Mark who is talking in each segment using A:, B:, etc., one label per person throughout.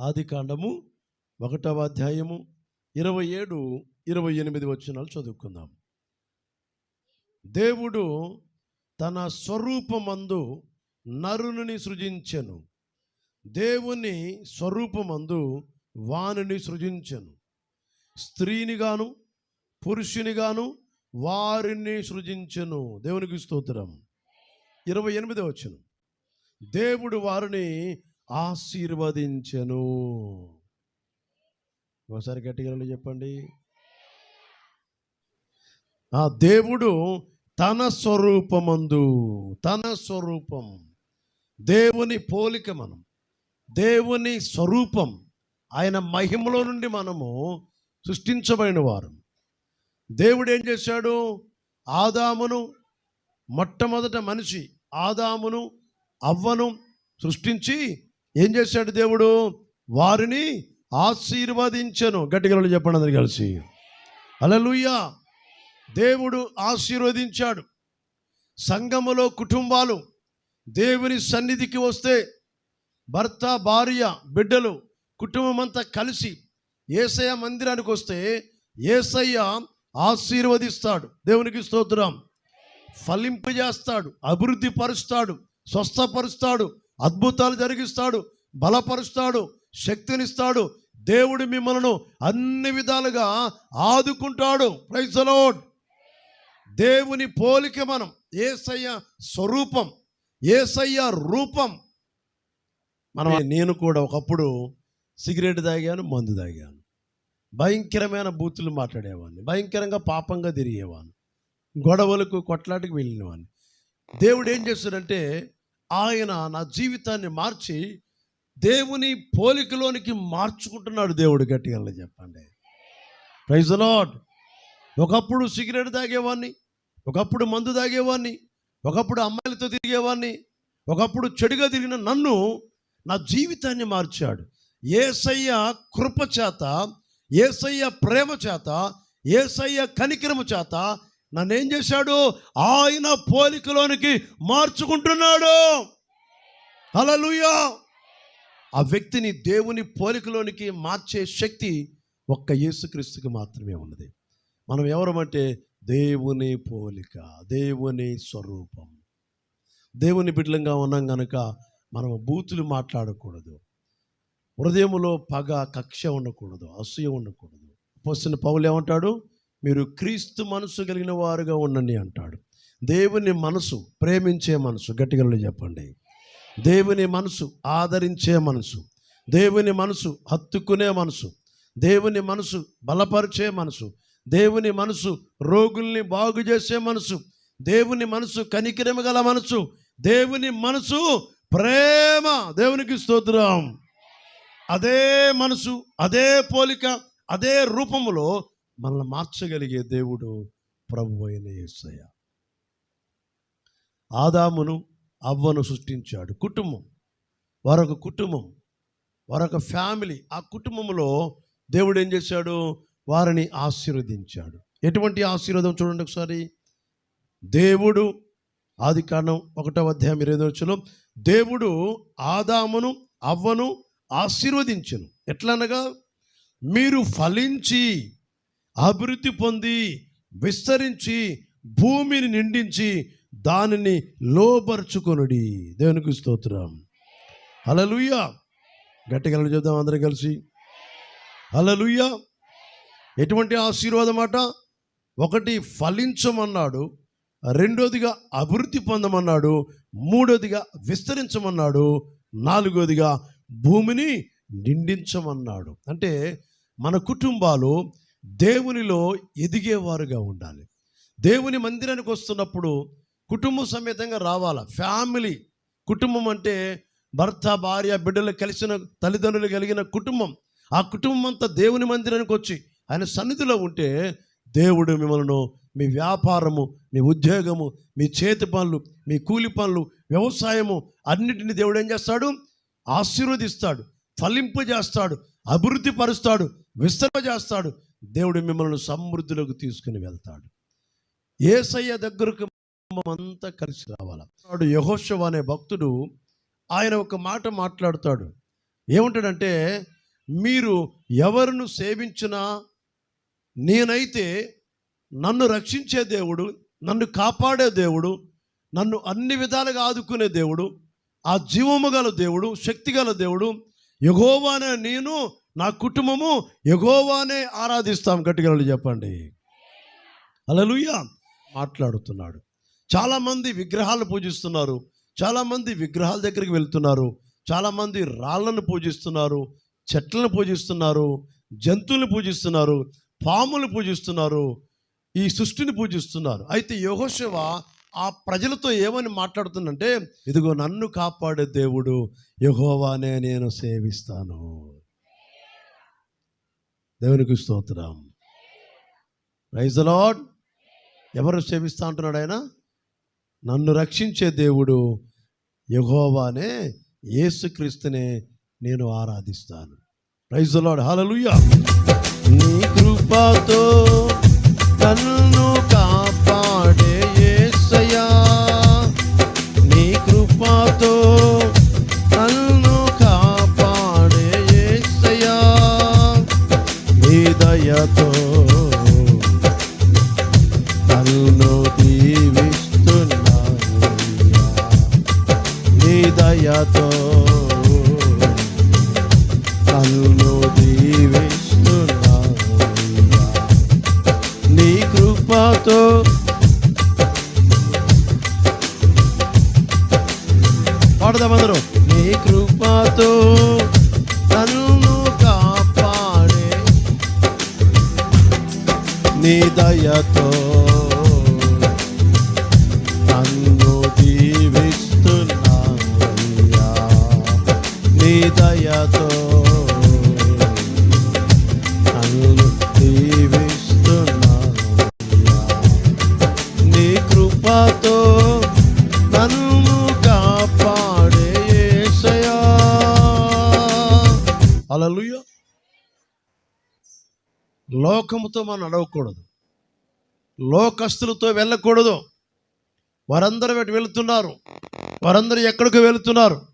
A: ఆది కాండము ఒకటవ అధ్యాయము ఇరవై ఏడు ఇరవై ఎనిమిది వచ్చినాలు చదువుకుందాం. దేవుడు తన స్వరూపమందు నరుని సృజించెను. దేవుని స్వరూపమందు వానిని సృజించెను. స్త్రీనిగాను పురుషునిగాను వారిని సృజించెను. దేవునికి స్తోత్రం. ఇరవై ఎనిమిది వచ్చను దేవుడు వారిని ఆశీర్వదించెను. ఒకసారి గట్టిగా చెప్పండి. ఆ దేవుడు తన స్వరూపమందు తన స్వరూపం దేవుని పోలిక మనం దేవుని స్వరూపం ఆయన మహిమలో నుండి మనము సృష్టించబడిన వారు. దేవుడు ఏం చేశాడు? ఆదామును మొట్టమొదట మనిషి ఆదామును అవ్వను సృష్టించి ఏం చేశాడు దేవుడు? వారిని ఆశీర్వదించను. గట్టిగలు చెప్పండి అందరు కలిసి. అలలుయ్యా దేవుడు ఆశీర్వదించాడు. సంఘములో కుటుంబాలు దేవుని సన్నిధికి వస్తే భర్త భార్య బిడ్డలు కుటుంబం అంతా కలిసి ఏసయ్య మందిరానికి వస్తే ఏసయ్య ఆశీర్వదిస్తాడు. దేవునికి స్తోత్రం. ఫలింపజేస్తాడు. అభివృద్ధి పరుస్తాడు స్వస్థపరుస్తాడు. అద్భుతాలు జరిగిస్తాడు బలపరుస్తాడు శక్తినిస్తాడు. దేవుడు మిమ్మల్ని అన్ని విధాలుగా ఆదుకుంటాడు. ప్రైజలోడ్ దేవుని పోలిక మనం ఏసయ్య స్వరూపం ఏసయ్య రూపం. మనం నేను కూడా ఒకప్పుడు సిగరెట్ తాగాను మందు తాగాను. భయంకరమైన బూతులు మాట్లాడేవాడిని భయంకరంగా పాపంగా తిరిగేవాడిని గొడవలకు కొట్లాటకు వెళ్ళినవాడిని. దేవుడు ఏం చేస్తాడంటే ఆయన నా జీవితాన్ని మార్చి దేవుని పోలికలోనికి మార్చుకుంటున్నాడు దేవుడు గట్టిగా చెప్పండి. ప్రైజ్ లాడ్ ఒకప్పుడు సిగరెట్ తాగేవాడిని ఒకప్పుడు మందు తాగేవాడిని ఒకప్పుడు అమ్మాయిలతో తిరిగేవాడిని ఒకప్పుడు చెడుగా తిరిగిన నన్ను నా జీవితాన్ని మార్చాడు. ఏసయ్య కృప చేత ఏసయ్య ప్రేమ చేత ఏసయ్య కనికరము చేత నన్ను ఏం చేశాడు? ఆయన పోలికలోనికి మార్చుకుంటున్నాడు. అలలుయా ఆ వ్యక్తిని దేవుని పోలికలోనికి మార్చే శక్తి ఒక్క యేసుక్రీస్తుకి మాత్రమే ఉన్నది. మనం ఎవరమంటే దేవుని పోలిక దేవుని స్వరూపం. దేవుని బిడ్డలంగా ఉన్నాం కనుక మనం బూతులు మాట్లాడకూడదు. హృదయములో పగ కక్ష ఉండకూడదు అసూయ ఉండకూడదు. పోసిన పౌలు ఏమంటాడు? మీరు క్రీస్తు మనసు కలిగిన వారుగా ఉండండి అంటాడు. దేవుని మనసు ప్రేమించే మనసు గట్టిగా చెప్పండి. దేవుని మనసు ఆదరించే మనసు దేవుని మనసు హత్తుకునే మనసు దేవుని మనసు బలపరిచే మనసు దేవుని మనసు రోగుల్ని బాగు చేసే మనసు దేవుని మనసు కనికిరమ గల మనసు దేవుని మనసు ప్రేమ. దేవునికి స్తోత్రం. అదే మనసు అదే పోలిక అదే రూపములో మనల్ని మార్చగలిగే దేవుడు ప్రభు అయిన యేసయ్య. ఆదామును అవ్వను సృష్టించాడు. కుటుంబం. వారొక కుటుంబం. వారొక ఫ్యామిలీ. ఆ కుటుంబంలో దేవుడు ఏం చేశాడు? వారిని ఆశీర్వదించాడు. ఎటువంటి ఆశీర్వాదం చూడండి ఒకసారి. దేవుడు ఆది కారణం ఒకటో అధ్యాయం ఇరవై వచ్చులో దేవుడు ఆదామును అవ్వను ఆశీర్వదించను. ఎట్లనగా? మీరు ఫలించి అభివృద్ధి పొంది విస్తరించి భూమిని నిండించి దానిని లోపరుచుకొనుడి దేవునికి స్తోత్రం. హలలుయ్యా గట్టిగా చూద్దాం అందరం కలిసి. హలలుయ్యా ఎటువంటి ఆశీర్వాదం అట ఒకటి ఫలించమన్నాడు రెండోదిగా అభివృద్ధి పొందమన్నాడు మూడోదిగా విస్తరించమన్నాడు నాలుగోదిగా భూమిని నిండించమన్నాడు. అంటే మన కుటుంబాలు దేవునిలో ఎదిగేవారుగా ఉండాలి. దేవుని మందిరానికి వస్తున్నప్పుడు కుటుంబ సమేతంగా రావాలా? ఫ్యామిలీ కుటుంబం అంటే భర్త భార్య బిడ్డలు కలిసిన తల్లిదండ్రులు కలిగిన కుటుంబం. ఆ కుటుంబం అంతా దేవుని మందిరానికి వచ్చి ఆయన సన్నిధిలో ఉంటే దేవుడు మిమ్మల్ని మీ వ్యాపారము మీ ఉద్యోగము మీ చేతి పనులు మీ కూలి పనులు వ్యవసాయము అన్నిటిని దేవుడు ఏం చేస్తాడు? ఆశీర్వదిస్తాడు ఫలింపు చేస్తాడు అభివృద్ధి పరుస్తాడు విస్తరణ చేస్తాడు. దేవుడు మిమ్మల్ని సమృద్ధిలోకి తీసుకుని వెళ్తాడు. ఏసయ్య దగ్గరకు అంతా కలిసి రావాలి? వాడు యహోశవ అనే భక్తుడు ఆయన ఒక మాట మాట్లాడతాడు. ఏమంటాడంటే మీరు ఎవరిను సేవించినా నేనైతే నన్ను రక్షించే దేవుడు నన్ను కాపాడే దేవుడు నన్ను అన్ని విధాలుగా ఆదుకునే దేవుడు ఆ జీవము గల దేవుడు శక్తి గల దేవుడు యగోవానే నేను నా కుటుంబము ఎగోవానే ఆరాధిస్తాం. గట్టిగా చెప్పండి. అలలుయ్య మాట్లాడుతున్నాడు. చాలామంది విగ్రహాలు పూజిస్తున్నారు. చాలామంది విగ్రహాల దగ్గరికి వెళ్తున్నారు. చాలామంది రాళ్ళను పూజిస్తున్నారు. చెట్లను పూజిస్తున్నారు. జంతువులను పూజిస్తున్నారు. పాములు పూజిస్తున్నారు. ఈ సృష్టిని పూజిస్తున్నారు. అయితే యహోశివ ఆ ప్రజలతో ఏమని మాట్లాడుతుందంటే ఇదిగో నన్ను కాపాడే దేవుడు యహోవానే నేను సేవిస్తాను. దేవునికి స్తోత్రం. రైజ్ లాడ్ ఎవరు క్షమిస్తా అంటున్నాడు ఆయన? నన్ను రక్షించే దేవుడు యహోవానే యేసుక్రీస్తునే నేను ఆరాధిస్తాను. రైజ్ లాడ్ హాలూయా నీ కృపతో నన్ను దయతో నీ దయతో లోకముతో మనం నడవకూడదు. లోకస్తులతో వెళ్ళకూడదు. వారందరూ వెటు వెళుతున్నారు. వారందరూ ఎక్కడికి వెళుతున్నారు.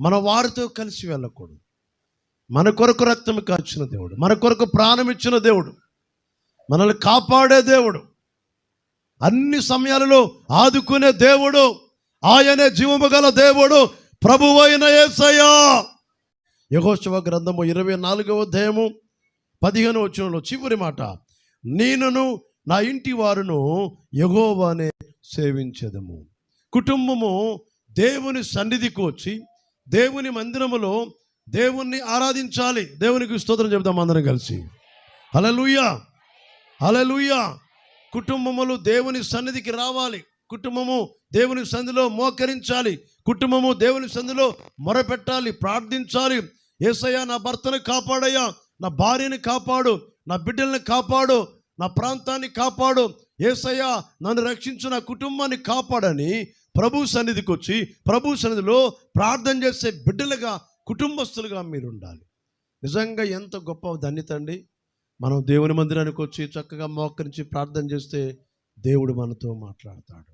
A: మన వారితో కలిసి వెళ్ళకూడదు. మన కొరకు రక్తం కాచిన దేవుడు మన కొరకు ప్రాణం ఇచ్చిన దేవుడు మనల్ని కాపాడే దేవుడు అన్ని సమయాలలో ఆదుకునే దేవుడు ఆయనే జీవము గల దేవుడు ప్రభువైన ఏసయ్యా. యహోశివ గ్రంథము ఇరవై నాలుగవ అధ్యాయము పదిహేను వచనంలో చివరి మాట నేనును నా ఇంటి వారును యగోవానే సేవించదము. కుటుంబము దేవుని సన్నిధికి వచ్చి దేవుని మందిరములో దేవుణ్ణి ఆరాధించాలి. దేవునికి స్తోత్రం చెబుతాం అందరం కలిసి. హలలుయా హలలుయా కుటుంబములు దేవుని సన్నిధికి రావాలి. కుటుంబము దేవుని సన్నిధిలో మోకరించాలి. కుటుంబము దేవుని సన్నిధిలో మొరపెట్టాలి. ప్రార్థించాలి. ఏసయ్యా నా భర్తను కాపాడయ్యా. నా భార్యని కాపాడు నా బిడ్డల్ని కాపాడు నా ప్రాంతాన్ని కాపాడు. ఏసయ్యా నన్ను రక్షించు నా కుటుంబాన్ని కాపాడని ప్రభు సన్నిధికి వచ్చి ప్రభు సన్నిధిలో ప్రార్థన చేసే బిడ్డలుగా కుటుంబస్తులుగా మీరు ఉండాలి నిజంగా ఎంత గొప్ప ధన్యత అండి. మనం దేవుని మందిరానికి వచ్చి చక్కగా మోకరించి ప్రార్థన చేస్తే దేవుడు మనతో మాట్లాడతాడు.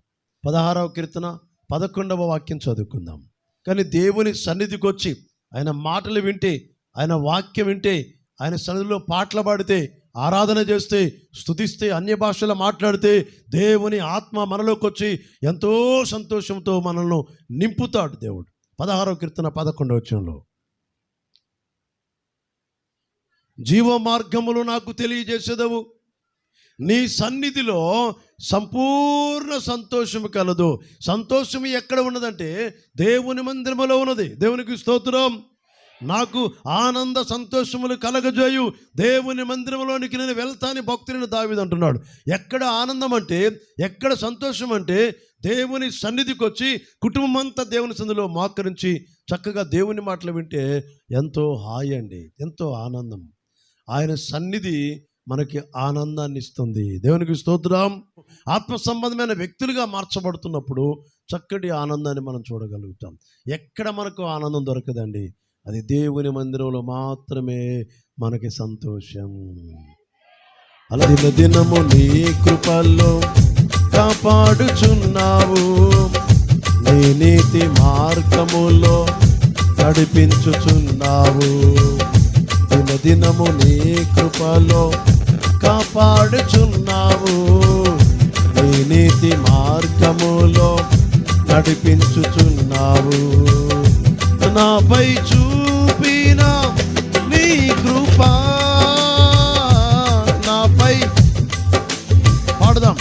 A: పదహారవ కీర్తన పదకొండవ వాక్యం చదువుకుందాం. కానీ దేవుని సన్నిధికి వచ్చి ఆయన మాటలు వింటే ఆయన వాక్యం వింటే ఆయన సన్నిధిలో పాటలు పాడితే ఆరాధన చేస్తే స్తుతిస్తే అన్య భాషలో మాట్లాడితే దేవుని ఆత్మ మనలోకి వచ్చి ఎంతో సంతోషంతో మనల్ని నింపుతాడు దేవుడు. పదహారో కీర్తన పదకొండవ వచ్చంలో జీవ మార్గములు నాకు తెలియజేసేదవు. నీ సన్నిధిలో సంపూర్ణ సంతోషము కలదు. సంతోషం ఎక్కడ ఉన్నదంటే దేవుని మందిరములో ఉన్నది. దేవునికి స్తోత్రం. నాకు ఆనంద సంతోషములు కలగజేయు. దేవుని మందిరంలోనికి నేను వెళ్తాని భక్తులను దావిది అంటున్నాడు. ఎక్కడ ఆనందం అంటే ఎక్కడ సంతోషం అంటే దేవుని సన్నిధికి వచ్చి కుటుంబం అంతా దేవుని సన్నిధిలో మోకరించి చక్కగా దేవుని మాటలు వింటే ఎంతో హాయి అండి ఎంతో ఆనందం. ఆయన సన్నిధి మనకి ఆనందాన్ని ఇస్తుంది. దేవునికి స్తోత్రం. ఆత్మ సంబంధమైన వ్యక్తులుగా మార్చబడుతున్నప్పుడు చక్కటి ఆనందాన్ని మనం చూడగలుగుతాం. ఎక్కడ మనకు ఆనందం దొరకదండి. అది దేవుని మందిరంలో మాత్రమే మనకి సంతోషం. అలా దినము నీ కృపల్లో కాపాడుచున్నావు. నీ నీతి మార్గములో నడిపించుచున్నావు. దినదినము నీ కృపలో కాపాడుచున్నావు. నీ నీతి మార్గములో నడిపించుచున్నావు. నాపై చూపిన నీ కృపా నాపై. పాడదాం.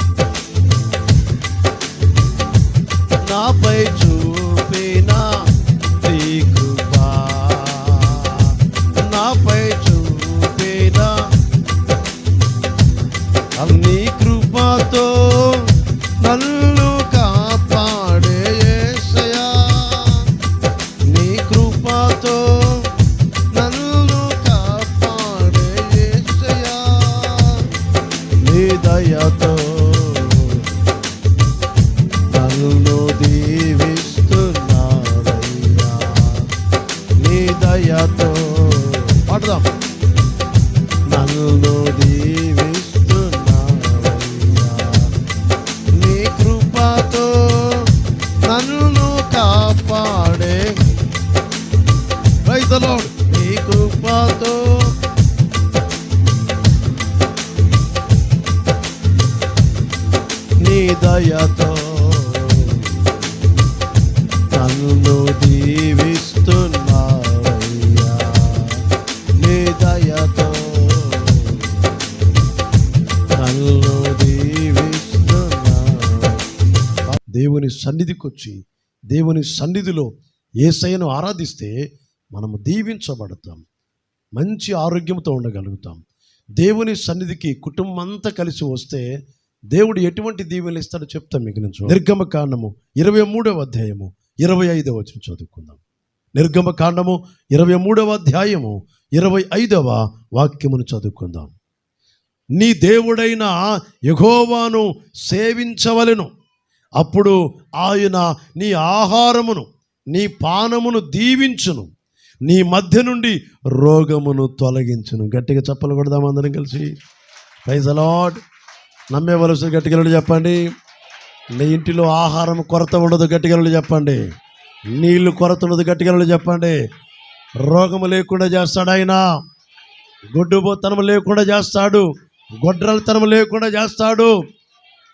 A: నాపై దయతో సన్నిధికి వచ్చి దేవుని సన్నిధిలో ఏసైను ఆరాధిస్తే మనము దీవించబడతాం. మంచి ఆరోగ్యంతో ఉండగలుగుతాం. దేవుని సన్నిధికి కుటుంబం అంతా కలిసి వస్తే దేవుడు ఎటువంటి దీవెలు ఇస్తాడో చెప్తాం మీకు నేను నిర్గమ కాండము ఇరవై మూడవ అధ్యాయము ఇరవై ఐదవ వచ్చిన చదువుకుందాం. నిర్గమ కాండము ఇరవై మూడవ అధ్యాయము ఇరవై ఐదవ వాక్యమును చదువుకుందాం. నీ దేవుడైన యఘోవాను సేవించవలెను. అప్పుడు ఆయన నీ ఆహారమును నీ పానమును దీవించును. నీ మధ్య నుండి రోగమును తొలగించును. గట్టిగా చెప్పలు కొడదాం అందరం కలిసి? ప్రైజ్ అలాడ్ నమ్మేవలసిన గట్టిగలు చెప్పండి. నీ ఇంటిలో ఆహారం కొరత ఉండదు గట్టిగలు చెప్పండి. నీళ్ళు కొరత ఉండదు గట్టిగలు చెప్పండి. రోగము లేకుండా చేస్తాడు ఆయన. గొడ్డుబోతనం లేకుండా చేస్తాడు. గొడ్రలతనం లేకుండా చేస్తాడు.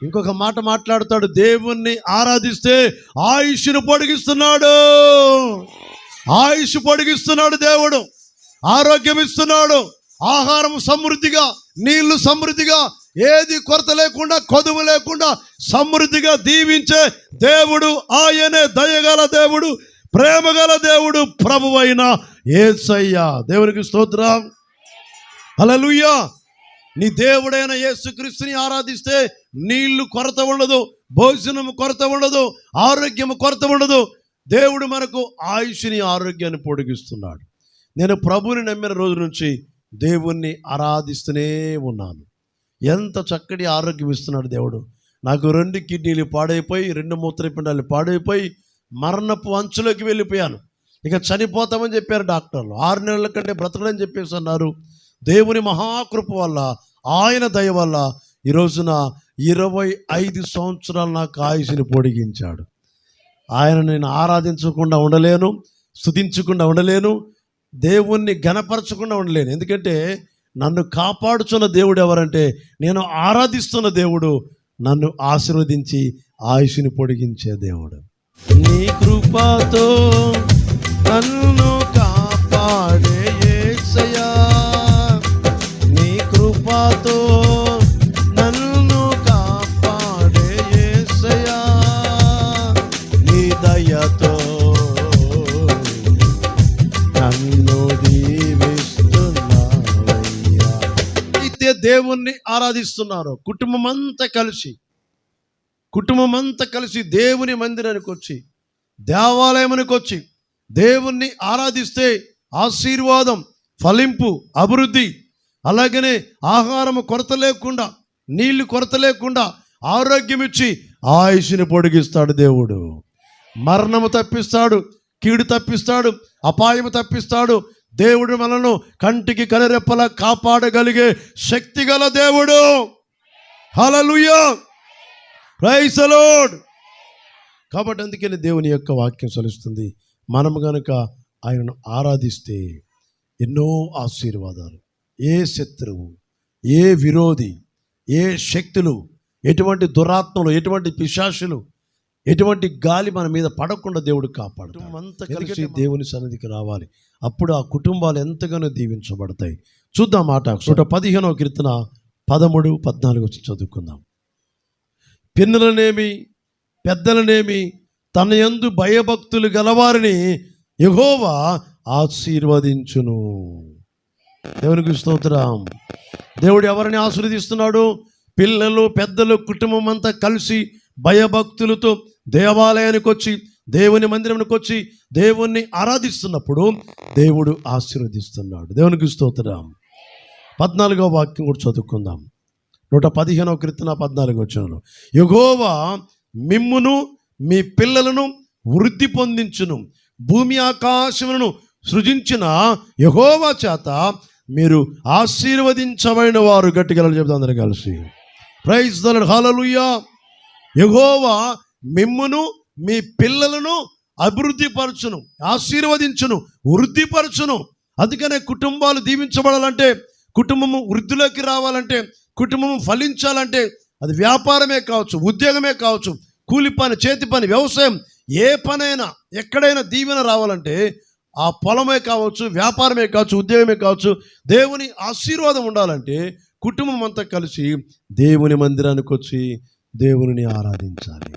A: ఇంకొక మాట మాట్లాడతాడు. దేవుణ్ణి ఆరాధిస్తే ఆయుష్ను పొడిగిస్తున్నాడు. ఆయుష్ పొడిగిస్తున్నాడు దేవుడు. ఆరోగ్యం ఇస్తున్నాడు. ఆహారం సమృద్ధిగా నీళ్ళు సమృద్ధిగా ఏది కొరత లేకుండా కొదువు లేకుండా సమృద్ధిగా దీవించే దేవుడు ఆయనే. దయగల దేవుడు ప్రేమగల దేవుడు ప్రభువైన ఏసయ్య. దేవునికి స్తోత్రం. హల్లెలూయా. నీ దేవుడైన యేసుక్రీస్తుని ఆరాధిస్తే నీళ్ళు కొరత ఉండదు భోజనము కొరత ఉండదు ఆరోగ్యము కొరత ఉండదు. దేవుడు మనకు ఆయుష్ని ఆరోగ్యాన్ని పొడిగిస్తున్నాడు. నేను ప్రభుని నమ్మిన రోజు నుంచి దేవుణ్ణి ఆరాధిస్తూనే ఉన్నాను. ఎంత చక్కటి ఆరోగ్యం ఇస్తున్నాడు దేవుడు. నాకు రెండు కిడ్నీలు పాడైపోయి రెండు మూత్రపిండాలు పాడైపోయి మరణపు అంచులోకి వెళ్ళిపోయాను. ఇక చనిపోతామని చెప్పారు డాక్టర్లు. ఆరు నెలల కంటే బ్రతకడని చెప్పేసి అన్నారు. దేవుని మహాకృప వల్ల ఆయన దయ వల్ల ఈ రోజున ఇరవై ఐదు సంవత్సరాలు నాకు ఆయుషుని పొడిగించాడు. ఆయన నేను ఆరాధించకుండా ఉండలేను స్థుతించకుండా ఉండలేను దేవుణ్ణి గణపరచకుండా ఉండలేను. ఎందుకంటే నన్ను కాపాడుచున్న దేవుడు ఎవరంటే నేను ఆరాధిస్తున్న దేవుడు నన్ను ఆశీర్వదించి ఆయుషుని పొడిగించే దేవుడు. నీ కృపతో నన్ను కాపాడే కృపతో నన్ను కాపాడే నీ దయతో నన్ను దీవిస్తున్నావయ్యా. అయితే దేవుణ్ణి ఆరాధిస్తున్నారు. కుటుంబం అంతా కలిసి కుటుంబం అంతా కలిసి దేవుని మందిరానికి వచ్చి దేవాలయానికి వచ్చి దేవుణ్ణి ఆరాధిస్తే ఆశీర్వాదం ఫలింపు అభివృద్ధి అలాగనే ఆహారం కొరత లేకుండా నీళ్ళు కొరత లేకుండా ఆరోగ్యం ఇచ్చి ఆయుష్ని పొడిగిస్తాడు దేవుడు. మరణము తప్పిస్తాడు కీడు తప్పిస్తాడు అపాయము తప్పిస్తాడు. దేవుడు మనను కంటికి కలరెప్పల కాపాడగలిగే శక్తి గల దేవుడు. హలలుయా ప్రైసలోడ్ కాబట్టి అందుకని దేవుని యొక్క వాక్యం సలుస్తుంది మనము కనుక ఆయనను ఆరాధిస్తే ఎన్నో ఆశీర్వాదాలు ఏ శత్రువు ఏ విరోధి ఏ శక్తులు ఎటువంటి దురాత్మలు ఎటువంటి పిశాసులు ఎటువంటి గాలి మన మీద పడకుండా దేవుడు కాపాడు అంతా కలిసి దేవుని సన్నిధికి రావాలి? అప్పుడు ఆ కుటుంబాలు ఎంతగానో దీవించబడతాయి. చూద్దాం మాట. నూట పదిహేనవ కీర్తన పదమూడు పద్నాలుగు వచ్చి చదువుకుందాం. పిన్నలనేమి పెద్దలనేమి తన యందు భయభక్తులు గలవారిని యెహోవా ఆశీర్వదించును. దేవునికి స్తోత్రం. దేవుడు ఎవరిని ఆశీర్వదిస్తున్నాడు? పిల్లలు పెద్దలు కుటుంబం అంతా కలిసి భయభక్తులతో దేవాలయానికి వచ్చి దేవుని మందిరానికి వచ్చి దేవుణ్ణి ఆరాధిస్తున్నప్పుడు దేవుడు ఆశీర్వదిస్తున్నాడు. దేవునికి స్తోత్రం. పద్నాలుగో వాక్యం కూడా చదువుకుందాం. నూట పదిహేనవ కీర్తన పద్నాలుగు వచ్చిన యగోవా మిమ్మును మీ పిల్లలను వృద్ధి పొందించును. భూమి ఆకాశములను సృజించిన యహోవా చేత మీరు ఆశీర్వదించబడిన వారు గట్టిగా చెప్తాం అందరం కలిసి. ప్రైజ్ దలడ్ హాలలుయా యహోవా మిమ్మును మీ పిల్లలను అభివృద్ధి పరచును ఆశీర్వదించును వృద్ధిపరచును. అందుకనే కుటుంబాలు దీవించబడాలంటే కుటుంబము వృద్ధిలోకి రావాలంటే కుటుంబం ఫలించాలంటే అది వ్యాపారమే కావచ్చు ఉద్యోగమే కావచ్చు కూలి పని చేతి పని వ్యవసాయం ఏ పనైనా ఎక్కడైనా దీవెన రావాలంటే ఆ పొలమే కావచ్చు వ్యాపారమే కావచ్చు ఉద్యోగమే కావచ్చు దేవుని ఆశీర్వాదం ఉండాలంటే కుటుంబం అంతా కలిసి దేవుని మందిరానికి వచ్చి దేవుని ఆరాధించాలి.